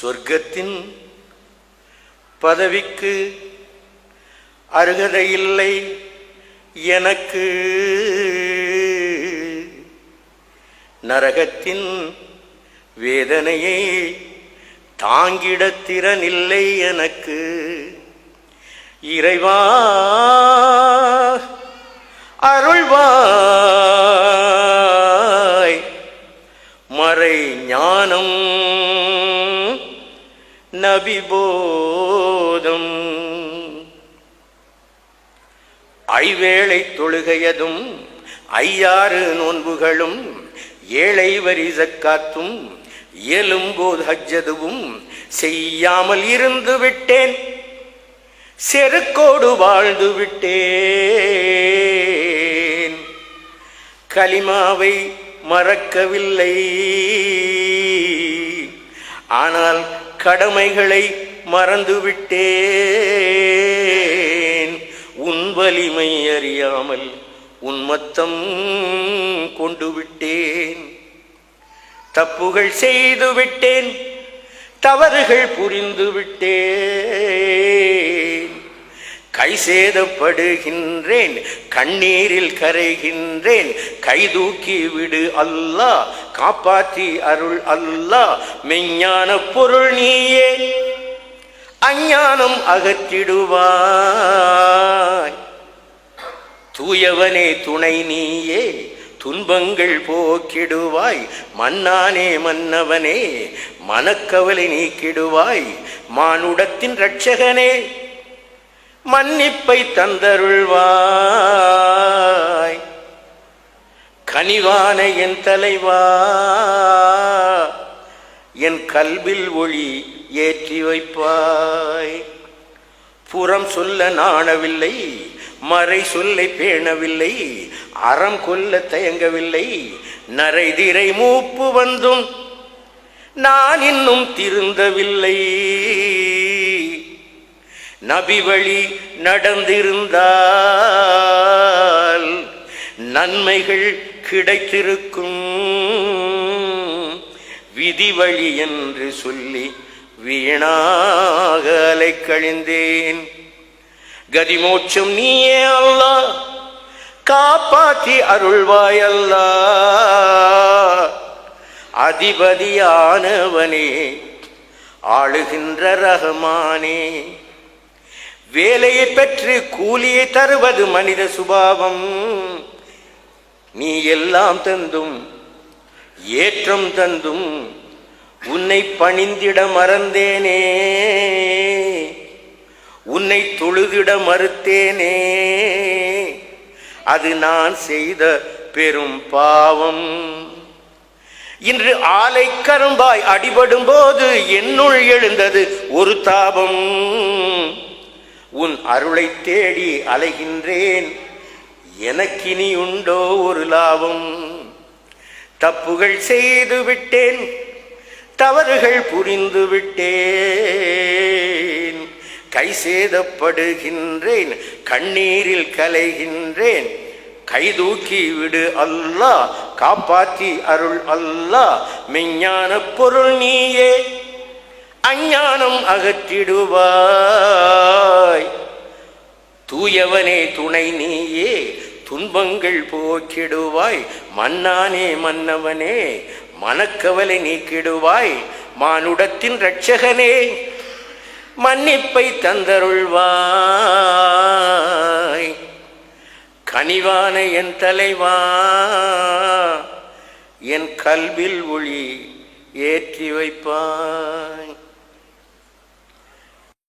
சொர்க்கத்தின் பதவிக்கு அருகதையில்லை எனக்கு. நரகத்தின் வேதனையை தாங்கிட திறனில்லை எனக்கு. இறைவா அருள்வா. நபிபோதம் ஐவேளை தொழுகையதும் ஐயாறு நோன்புகளும் ஏழை வரி ஜக்காத்தும் இயலும்போது ஹஜ்ஜதுவும் செய்யாமல் இருந்து விட்டேன். செருக்கோடு வாழ்ந்து விட்டேன். கலிமாவை மறக்கவில்லை. ஆனால் கடமைகளை மறந்துவிட்டேன். உன் வலிமை அறியாமல் உன்மத்தம் கொண்டு விட்டேன் தப்புகள் செய்து விட்டேன் தவறுகள் புரிந்து விட்டேன் கை சேதப்படுகின்றேன் கண்ணீரில் கரைகின்றேன். கைதூக்கி விடு அல்லா காப்பாற்றி அருள் அல்லா. மெஞ்ஞான பொருள் நீயே அஞ்ஞானம் அகற்றிடுவாய். தூயவனே துணை நீயே துன்பங்கள் போக்கிடுவாய். மன்னானே மன்னவனே மனக்கவலை நீக்கிடுவாய். மானுடத்தின் ரட்சகனே மன்னிப்பை தந்தருள்வாய். கனிவான என் தலைவா என் கல்வில் ஒளி ஏற்றி வைப்பாய். புறம் சொல்ல நாணவில்லை மறை சொல்லை பேணவில்லை அறம் கொல்ல தயங்கவில்லை நரைதிரை மூப்பு வந்தும் நான் இன்னும் திருந்தவில்லை. நபி வழி நடந்திருந்தால் நன்மைகள் கிடைத்திருக்கும். விதி வழி என்று சொல்லி வீணாகலை கழிந்தேன் கதிமோட்சம் நீயே அல்லா காப்பாற்றி அருள்வாய் அல்லா அதிபதியானவனே ஆளுகின்ற ரஹமானே. வேலையை பெற்று கூலியை தருவது மனித சுபாவம். நீ எல்லாம் தந்தும் ஏற்றம் தந்தும் உன்னை பணிந்திட மறந்தேனே. உன்னை தொழுதிட மறுத்தேனே. அது நான் செய்த பெரும் பாவம். இன்று ஆலை கரும்பாய் அடிபடும் போது என்னுள் எழுந்தது ஒரு தாபம். உன் அருளை தேடி அலைகின்றேன். எனக்கினி உண்டோ ஒரு லாபம். தப்புகள் செய்து விட்டேன். தவறுகள் புரிந்து விட்டேன். கை சேதப்படுகின்றேன். கண்ணீரில் கலைகின்றேன். கைதூக்கி விடு அல்லா காப்பாற்றி அருள் அல்லா மெஞ்ஞான பொருள் நீயே. அஞ்ஞானம் அகற்றிடுவாய். தூயவனே துணை நீயே துன்பங்கள் போக்கிடுவாய். மன்னானே மன்னவனே மனக்கவலை நீக்கிடுவாய். மானுடத்தின் இரட்சகனே மன்னிப்பை தந்தருள்வாய். கனிவான என் தலைவா என் கல்வில் ஒளி ஏற்றி வைப்பாய்.